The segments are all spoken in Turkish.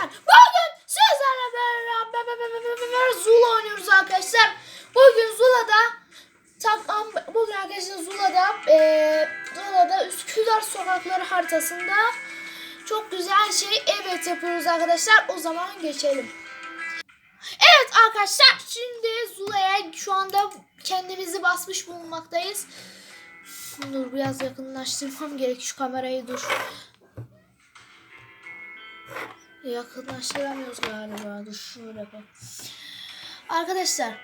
arkadaşlar bugün sizlerle beraber Zula oynuyoruz arkadaşlar. Bugün Zula'da tam bugün arkadaşlar Zula'da eee Zula'da Üsküdar sokakları haritasında çok güzel şey evet yapıyoruz arkadaşlar. O zaman geçelim. Evet arkadaşlar şimdi Zula'ya şu anda kendimizi basmış bulunmaktayız. Dur biraz yakınlaştırmam gerek şu kamerayı dur. Yakınlaştıramıyoruz galiba. Dur şöyle bak. Arkadaşlar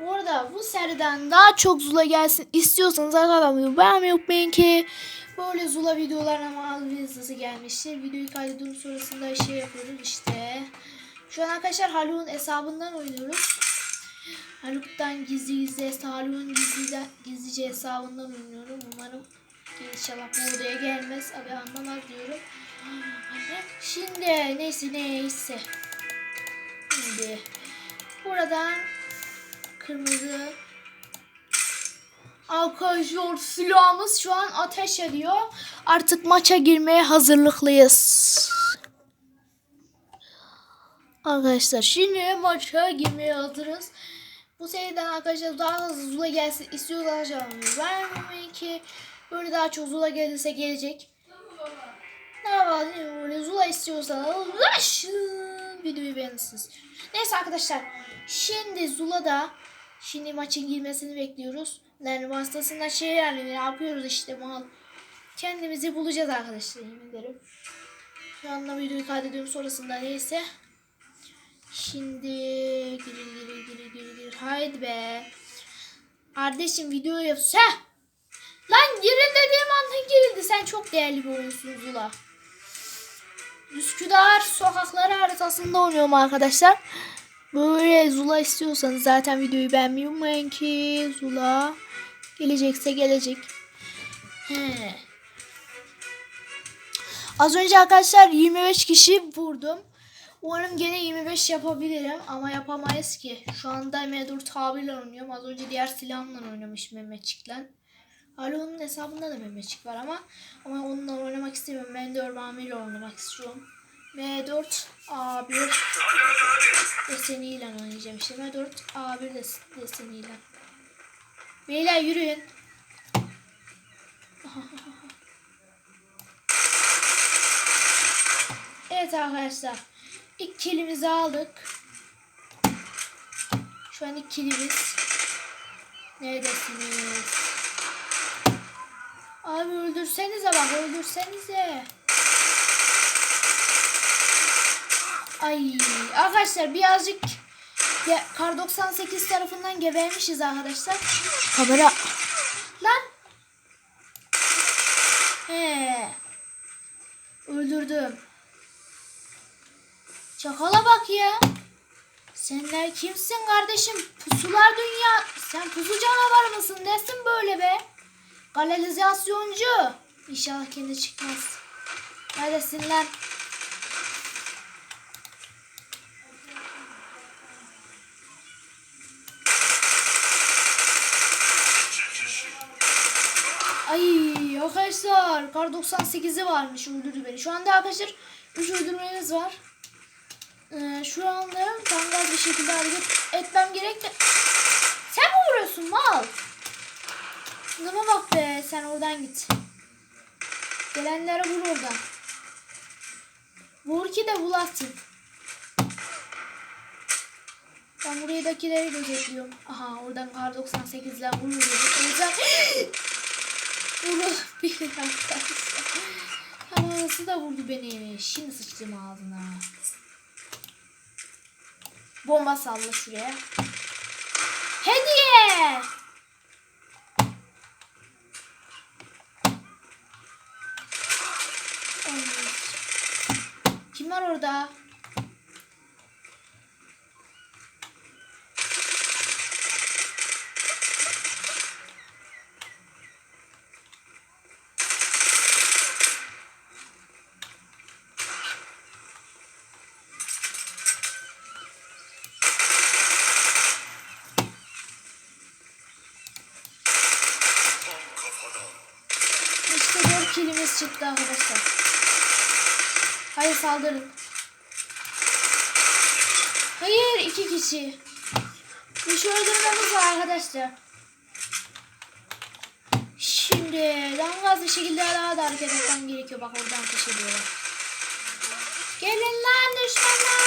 bu arada bu seriden daha çok Zula gelsin istiyorsanız arkadaşlar beğenmeyi unutmayın ki böyle Zula videolarına mal hızlısı gelmiştir. Videoyu kaydediyorum sonrasında şey yapıyoruz işte. Şu an arkadaşlar Haluk'un hesabından oynuyoruz. Haluk'tan gizli gizli Haluk'un gizli, gizlice hesabından oynuyorum. Umarım inşallah bu odaya gelmez. Abi anlamaz diyorum. Şimdi neyse neyse. Şimdi buradan kırmızı Arkadaşlar silahımız şu an ateş ediyor. Artık maça girmeye hazırlıklıyız. Arkadaşlar şimdi maça girmeye hazırız. Bu seriden arkadaşlar daha hızlı Zula gelsin istiyorlar canım. Vermemeyi ki böyle daha çok Zula gelirse gelecek. Böyle Zula istiyorsanız videoyu beğenirsiniz. Neyse arkadaşlar şimdi Zula'da şimdi maçın girmesini bekliyoruz. Yani vasıtasında şey yani yapıyoruz işte mal. Kendimizi bulacağız arkadaşlar yemin ederim. Şu anda videoyu kaydediyorum sonrasında neyse. Şimdi gir gir gir gir gir. Haydi be. Kardeşim video yapsa. Lan girin dediğim anda girildi. Sen çok değerli bir oyuncusun Zula. Üsküdar sokakları haritasında oynuyorum arkadaşlar. Böyle Zula istiyorsanız zaten videoyu beğenmeyi unutmayın ki Zula gelecekse gelecek. He. Az önce arkadaşlar 25 kişi vurdum. Umarım gene 25 yapabilirim ama yapamayız ki. Şu anda M4 tabirle oynuyorum. Az önce diğer silahımla oynamış Mehmetçik'le. Hala onun hesabında da Mehmetçik var ama ama onunla oynamak istemiyorum. Ben de Urban ile oynamak istiyorum. M4 A1 deseniyle oynayacağım işte. M4 A1 des deseniyle. Beyler yürüyün. Evet arkadaşlar. İlk kilimizi aldık. Şu an ilk kilimiz. Neredesiniz? Abi öldürsenize bak öldürsenize. Ay arkadaşlar birazcık ya, Kar 98 tarafından gebermişiz arkadaşlar. Kamera. Lan. He. Öldürdüm. Çakala bak ya. Senler kimsin kardeşim? Pusular dünya. Sen pusu canavar mısın? Nesin böyle be? Kanalizasyoncu. İnşallah kendi çıkmaz. Neredesin lan? Ay arkadaşlar kar 98'i varmış öldürdü beni. Şu anda arkadaşlar 3 öldürmeniz var. Ee, şu anda kangal bir şekilde hareket etmem gerek de... Sen mi vuruyorsun mal? Şuna bak be sen oradan git. Gelenlere vur oradan. Vur ki de bulasın. Ben buradakileri gözetliyorum. Aha oradan kar 98'den vuruyor. O yüzden... Vurur bir arkadaşlar. Ama nasıl da vurdu beni. Şimdi sıçtım ağzına. Bomba salla şuraya. Hediye! Orada? İşte 4 kilimiz çıktı arkadaşlar. Hayır saldırın. Hayır iki kişi. Bir şey öldürmemiz var arkadaşlar. Şimdi daha hızlı şekilde daha da hareket etmem gerekiyor. Bak oradan ateş ediyorlar. Gelin lan düşmanlar.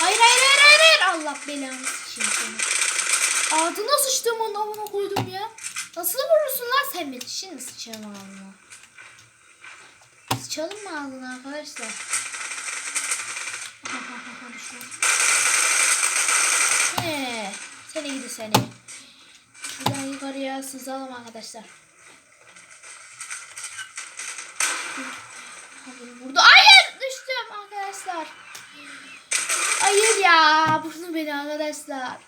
Hayır hayır hayır hayır. hayır. Allah belanı sıçayım seni. Ağzına sıçtım onu amına koydum ya. Nasıl vurursun lan sen beni? Şimdi sıçarım ağzına. Sıçalım mı ağzına arkadaşlar? He, seni gidi seni. Şuradan yukarıya sızalım arkadaşlar. Abi burada. Hayır düştüm arkadaşlar. Hayır ya. Vurdu beni arkadaşlar.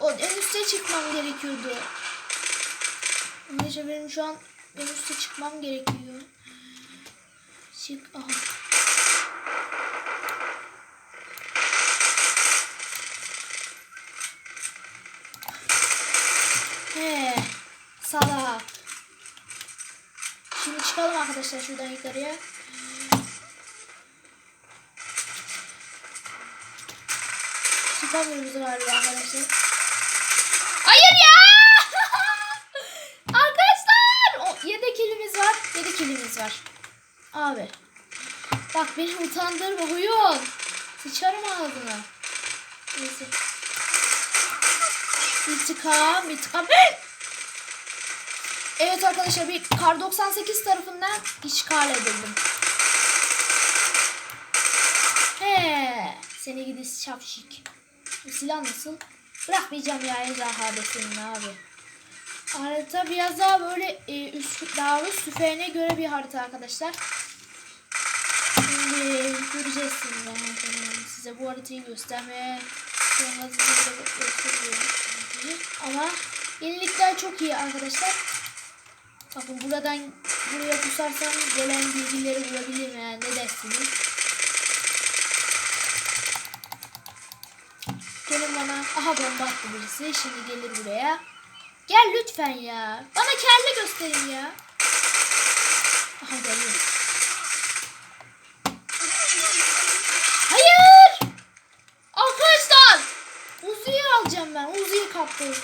O en üste çıkmam gerekiyordu. Arkadaşlar benim şu an en üste çıkmam gerekiyor. Çık. Aha. He. Salak. Şimdi çıkalım arkadaşlar şuradan yukarıya. Çıkamıyoruz galiba arkadaşlar. Hayır ya! arkadaşlar! O, yedek kilimiz var. Yedek kilimiz var. Abi. Bak beni utandırma huyun. Sıçarım ağzına. Neyse. İntikam, intikam. Evet arkadaşlar bir Kar 98 tarafından işgal edildim. He, seni gidiş şapşik. Bu silah nasıl? Bırakmayacağım ya ejderha senin abi. Harita biraz daha böyle e, üst, daha üst tüfeğine göre bir harita arkadaşlar. Şimdi göreceğiz şimdi size bu haritayı göstermeye sonra gösteriyorum. Ama yenilikler çok iyi arkadaşlar. Bakın buradan buraya pusarsam gelen bilgileri bulabilirim yani ne dersiniz? Gelin bana. Aha bomba attı birisi. Şimdi gelir buraya. Gel lütfen ya. Bana kelle gösterin ya. Aha geliyor. Hayır. Arkadaşlar. Uzi'yi alacağım ben. Uzi'yi kaptım.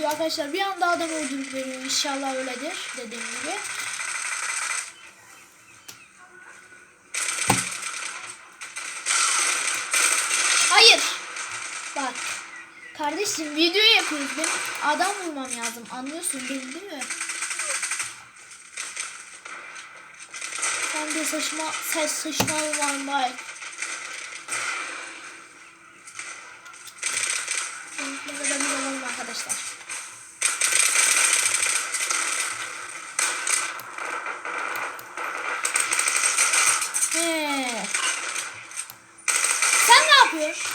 Ediyor arkadaşlar. Bir anda adam öldürüp veriyor. İnşallah öyledir. Dediğim gibi. Hayır. Bak. Kardeşim video yapıyoruz. Benim adam vurmam lazım. Anlıyorsun beni değil mi? Sen de saçma ses saçma olan var. Ne kadar bir arkadaşlar. He. Sen ne yapıyorsun?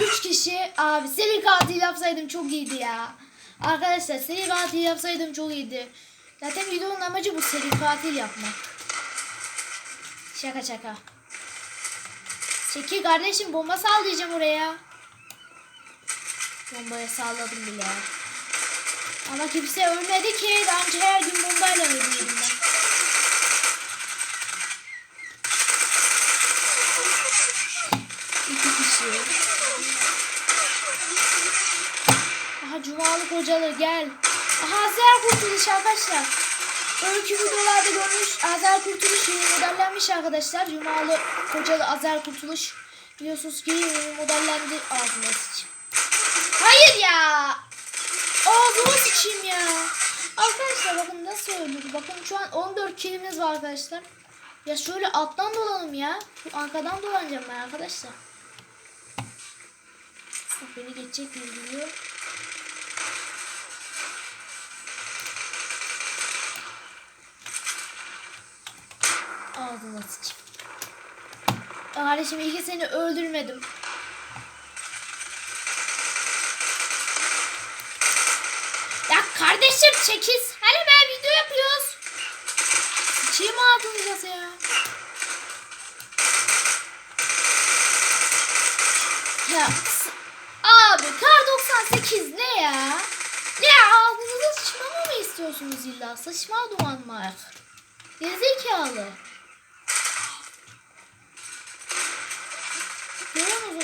Üç kişi abi seri katil yapsaydım çok iyiydi ya. Arkadaşlar seri katil yapsaydım çok iyiydi. Zaten videonun amacı bu seri katil yapmak. Şaka şaka. Çekil kardeşim bomba sallayacağım oraya. Bombaya salladım bile. Ama kimse ölmedi ki. Daha önce her gün bombayla öldürdüm ben. Cumalı Kocalı gel. Azer Kurtuluş arkadaşlar. Öykü videolarda görmüş Azer Kurtuluş yeni modellenmiş arkadaşlar. Cumalı Kocalı Azer Kurtuluş. Biliyorsunuz ki yeni modellendi. Ağzına. Hayır ya. Ağzıma sıçayım ya. Arkadaşlar bakın nasıl öldürdü. Bakın şu an 14 kilimiz var arkadaşlar. Ya şöyle alttan dolanım ya. Şu arkadan dolanacağım ben arkadaşlar. Beni geçecek mi biliyor. Ağzına sıçayım. Kardeşim iyi ki seni öldürmedim. Ya kardeşim çekiz. Hani ben video yapıyoruz. Sıçayım ağzınıza ya. Ya abi kar 98 ne ya? Ne ağzınıza sıçmamı mı istiyorsunuz illa? Sıçma duman mı? Gerizekalı.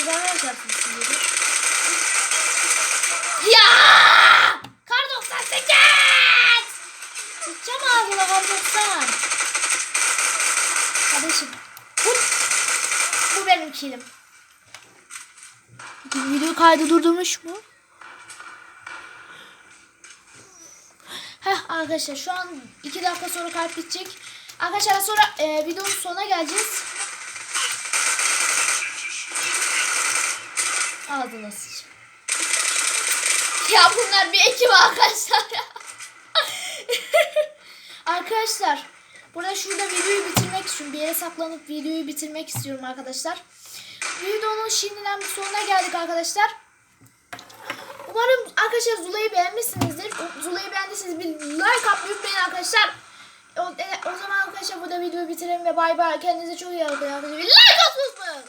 Görüyor musunuz arkadaşlar sizleri? Ya! Kar 98! Sıçacağım ağzına kar 90. Kardeşim. Bu, bu benim kilim. Video kaydı durdurmuş mu? Heh arkadaşlar şu an 2 dakika sonra kalp bitecek. Arkadaşlar sonra e, videonun sonuna geleceğiz. Ağzına sıçayım. Ya bunlar bir ekip arkadaşlar ya. arkadaşlar burada şurada videoyu bitirmek istiyorum. Bir yere saklanıp videoyu bitirmek istiyorum arkadaşlar. Videonun şimdiden bir sonuna geldik arkadaşlar. Umarım arkadaşlar Zula'yı beğenmişsinizdir. Zula'yı beğendiyseniz bir like atmayı unutmayın arkadaşlar. O, e, o zaman arkadaşlar burada videoyu bitirelim ve bay bay. Kendinize çok iyi bakın arkadaşlar. Like atmayı unutmayın.